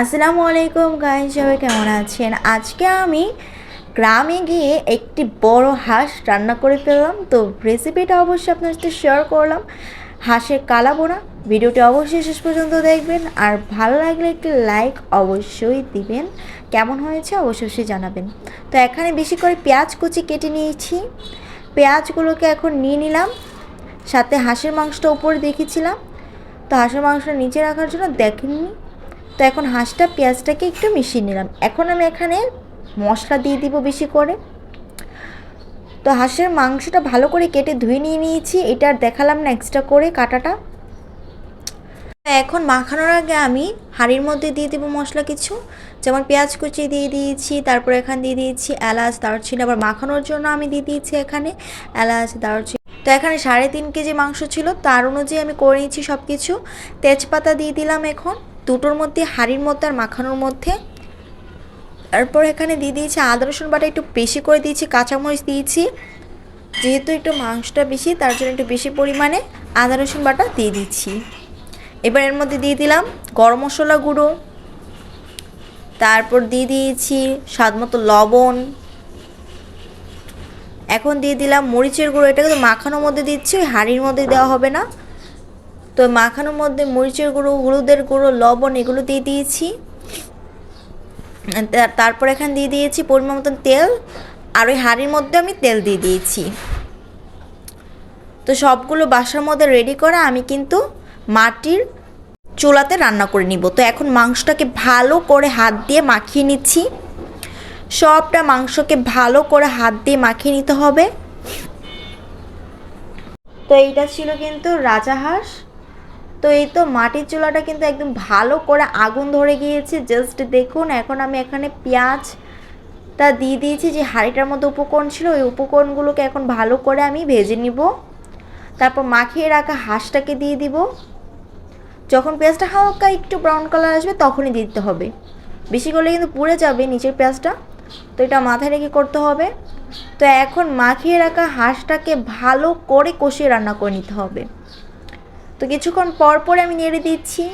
আসসালামু আলাইকুম গাই সবাই কেমন আছেন? আজকে আমি গ্রামে গিয়ে একটি বড় হাঁস রান্না করে ফেললাম। তো রেসিপিটা অবশ্যই আপনার সাথে শেয়ার করলাম। হাঁসের কালা বোনা ভিডিওটি অবশ্যই শেষ পর্যন্ত দেখবেন। আর ভালো লাগলে একটি লাইক অবশ্যই দিবেন। কেমন হয়েছে অবশ্যই জানাবেন। তো এখানে বেশি করে পেঁয়াজ কুচি কেটে নিয়েছি। পেঁয়াজগুলোকে এখন নিয়ে নিলাম। সাথে হাঁসের মাংসটা উপরে দেখেছিলাম। তো হাঁসের মাংসটা নিচে রাখার জন্য দেখেননি। তো এখন হাঁসটা, পেঁয়াজটাকে একটু মিশিয়ে নিলাম। এখন আমি এখানে মশলা দিয়ে দিব বেশি করে। তো হাঁসের মাংসটা ভালো করে কেটে ধুয়ে নিয়ে নিয়েছি। এটা আর দেখালাম না এক্সট্রা করে কাটাটা। এখন মাখানোর আগে আমি হাঁড়ির মধ্যে দিয়ে দেবো মশলা কিছু। যেমন পেঁয়াজ কুচি দিয়ে দিয়েছি, তারপর এখানে দিয়ে দিয়েছি এলাচ, দারচিনি। আবার মাখানোর জন্য আমি দিয়ে দিয়েছি এখানে এলাচ, দারচিনি। তো এখানে সাড়ে তিন কেজি মাংস ছিল। তার অনুযায়ী আমি করে নিয়েছি সব কিছু তেজপাতা দিয়ে দিলাম এখন। দুটোর মধ্যে, হাঁড়ির মধ্যে আর মাখানোর মধ্যে। তারপর এখানে দিয়ে দিয়েছি আদা, রসুন বাটা একটু বেশি করে দিয়েছি, কাঁচামরিচ দিয়েছি। যেহেতু একটু মাংসটা বেশি, তার জন্য একটু বেশি পরিমাণে আদা, রসুন বাটা দিয়ে দিচ্ছি। এবার এর মধ্যে দিয়ে দিলাম গরম মশলা গুঁড়ো। তারপর দিয়ে দিয়েছি স্বাদ মতো লবণ। এখন দিয়ে দিলাম মরিচের গুঁড়ো এটা কিন্তু মাখানোর মধ্যে দিচ্ছি হাঁড়ির মধ্যে দেওয়া হবে না। তো মাখানোর মধ্যে মরিচের গুঁড়ো, হলুদের গুঁড়ো, লবণ এগুলো দিয়ে দিয়েছি। তারপর এখানে দিয়ে দিয়েছি পরিমাণ মতন তেল আর ওই হাঁড়ির মধ্যে আমি তেল দিয়ে দিয়েছি। তো সবগুলো বাসার মধ্যে রেডি করে আমি কিন্তু মাটির চুলাতে রান্না করে নিব। তো এখন মাংসটাকে ভালো করে হাত দিয়ে মাখিয়ে নিচ্ছি। সবটা মাংসকে ভালো করে হাত দিয়ে মাখিয়ে নিতে হবে। তো এইটা ছিল কিন্তু রাজাহাঁস। তো এই তো মাটির চুলাটা কিন্তু একদম ভালো করে আগুন ধরে গিয়েছে। জাস্ট দেখুন, এখন আমি এখানে পেঁয়াজটা দিয়ে দিয়েছি, যে হাঁড়িটার মধ্যে উপকরণ ছিল, ওই উপকরণগুলোকে এখন ভালো করে আমি ভেজে নিব। তারপর মাখিয়ে রাখা হাঁসটাকে দিয়ে দিব। যখন পেঁয়াজটা হালকা একটু ব্রাউন কালার আসবে, তখনই দিতে হবে। বেশি করলে কিন্তু পুড়ে যাবে নিচের পেঁয়াজটা। তো এটা মাথায় রেখে করতে হবে। তো এখন মাখিয়ে রাখা হাঁসটাকে ভালো করে কষিয়ে রান্না করে নিতে হবে। তো কিছুক্ষণ পর পর আমি নেড়ে দিচ্ছি।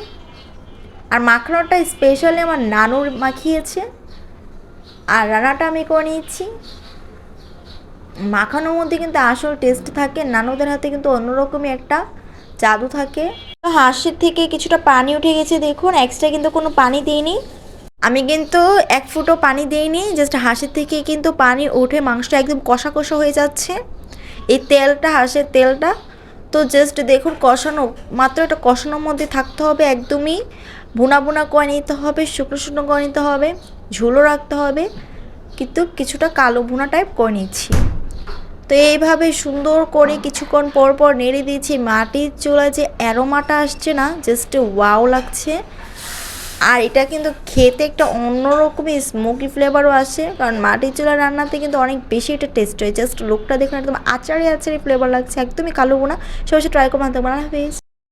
আর মাখানোটা স্পেশালি আমার নানুর মাখিয়েছে। আর রান্নাটা আমি করে নিয়েছি মাখানোর মধ্যে কিন্তু আসল টেস্ট থাকে, নানুদের হাতে কিন্তু অন্যরকমই একটা জাদু থাকে। হাঁসের থেকে কিছুটা পানি উঠে গেছে, দেখুন এক্সট্রা কিন্তু কোনো পানি দিইনি। আমি কিন্তু এক ফুটো পানি দিইনি জাস্ট হাঁসের থেকে কিন্তু পানি উঠে মাংসটা একদম কষা কষা হয়ে যাচ্ছে। এই তেলটা, হাঁসের তেলটা তো জাস্ট দেখুন কষানো, মাত্র একটা কষানোর মধ্যে থাকতে হবে একদমই। বোনা বোনা করে নিতে হবে, শুকনো শুকনো করে নিতে হবে ঝুলো রাখতে হবে। কিন্তু কিছুটা কালো বোনা টাইপ করে নিচ্ছি। তো এইভাবে সুন্দর করে কিছুক্ষণ পর পর নেড়ে দিয়েছি। মাটির চোলা যে অ্যারোমাটা আসছে না জাস্ট ওয়াও লাগছে। আর এটা কিন্তু খেতে একটা অন্যরকমই স্মোকি ফ্লেভারও আসে, কারণ মাটির চুলা রান্নাতে কিন্তু অনেক বেশি এটা টেস্ট হয়। জাস্ট লোকটা দেখুন, একদম আচারে আচারে ফ্লেভার লাগছে, একদমই কালো বোনা। সবাই ট্রাই করব আনতে হাফিজ।